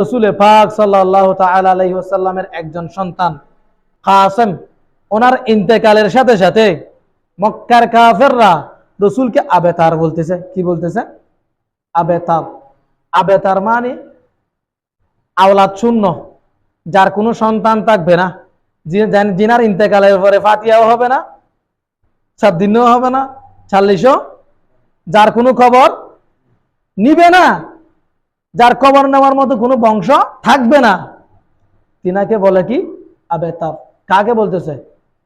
রসুল পাক সাল্লাহ তালাইসাল্লামের একজন সন্তান কাসেম, ওনার ইন্তেকালের সাথে সাথে মক্কার কাফেররা রসুলকে আবেতার বলতেছে। কি বলতেছে? আবেতার। আবেতার মানে আওলাদ শূন্য, যার কোনো সন্তান থাকবে না। জিনার ইন্তেকালের পরে ফাতিয়াও হবে না সাত দিনও হবে না চাল্লিশও যার কোনো খবর নিবে না। যার খবর নেওয়ার মতো কোনো বংশ থাকবে না। তিনাকে বলে কি? আবেতাব কাকে বলতেছে?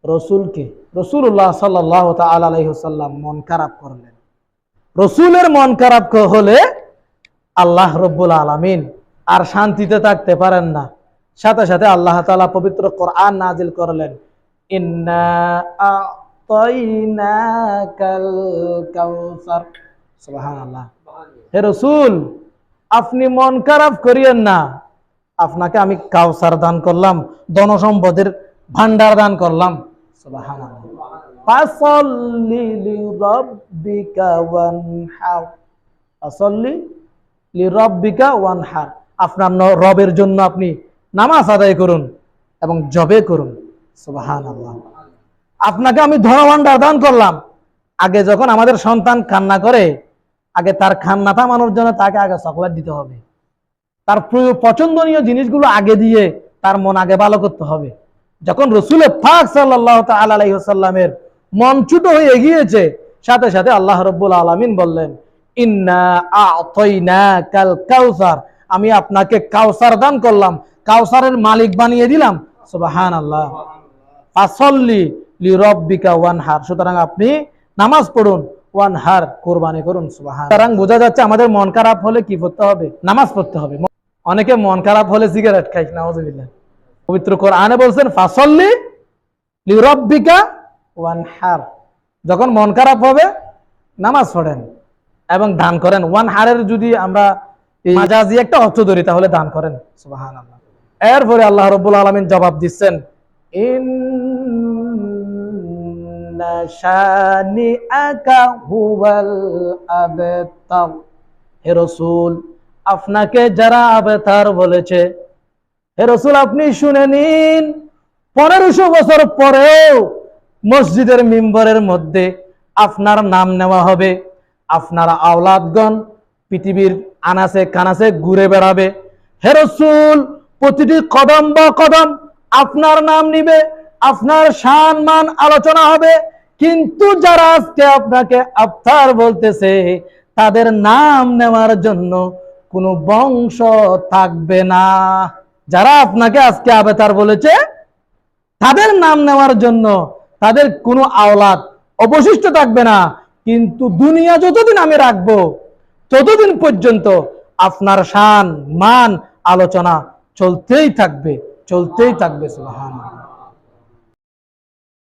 রসুলকে। রসুল্লাহ সাল্লাহ মন খারাপ করলেন। রসুলের মন খারাপ হলে আল্লাহ রব্বুল আলামিন আর শান্তিতে থাকতে পারেন না। সাথে সাথে আল্লাহ তাআলা পবিত্র কোরআন নাজিল করলেন। হে রসুল! আপনি মন খারাপ করিয়েন না। আপনাকে আমি কাউসার দান করলাম, ধনসম্পদের ভান্ডার দান করলাম। আপনার রবের জন্য আপনি নামাজ আদায় করুন এবং জবে করুন। সুবহানাল্লাহ। আপনাকে আমি ধনভাণ্ডার দান করলাম। আগে যখন আমাদের সন্তান কান্না করে আগে তার কান্না থামানোর জন্য তাকে আগে চকলেট দিতে হবে। তার পছন্দনীয় জিনিসগুলো আগে দিয়ে তার মন আগে ভালো করতে হবে। যখন রসুলের ফাক সাল্লাহ আলাইসাল্লামের মন ছুটো হয়ে এগিয়েছে, সাথে সাথে আল্লাহ রব্বুল আলমিন বললেন, ইন্না আমি আপনাকে কাউসার দান করলাম, কাউসারের মালিক বানিয়ে দিলাম। আল্লাহ আপনি নামাজ পড়ুন ওয়ানহার কোরবানি করুন সুবহান সুতরাং বোঝা যাচ্ছে আমাদের মন খারাপ হলে কি করতে হবে? নামাজ পড়তে হবে। অনেকে মন খারাপ হলে সিগারেট খাই নাউজুবিল্লাহ। পবিত্র কোরআনে বলছেন, ফাসল্লি লি রব্বিকা ওয়ানহার যখন মন খারাপ হবে, নামাজ পড়েন এবং দান করেন। ওয়ান হারের যদি আমরা মাজাজি একটা অর্থ ধরি, তাহলে দান করেন, সুবহানাল্লাহ। এরপরে আল্লাহ রব্বুল আলমিন জবাব দিচ্ছেন হুয়াল আবতার। হে আপনাকে যারা আবেতার বলেছে, হে রসুল, আপনি শুনে নিন, পনেরোশো বছর পরেও মসজিদের মিম্বরের মধ্যে আপনার নাম নেওয়া হবে, আপনার আওলাদগণ পৃথিবীর আনাসে কানাসে ঘুরে বেড়াবে। হে রসুল, প্রতিটি কদম বা কদম আপনার নাম নিবে আপনার শান মান আলোচনা হবে। কিন্তু যারা আজকে আপনাকে আফতার বলতেছে, তাদের নাম নেওয়ার জন্য কোনো বংশ থাকবে না। যারা আপনাকে আজকে আবেতার বলেছে, তাদের নাম নেওয়ার জন্য তাদের কোনো আওলাদ অবশিষ্ট থাকবে না। কিন্তু দুনিয়া যতদিন আমি রাখব, ততদিন পর্যন্ত আপনার শান মান আলোচনা চলতেই থাকবে চলতেই থাকবে, সুবহানাল্লাহ।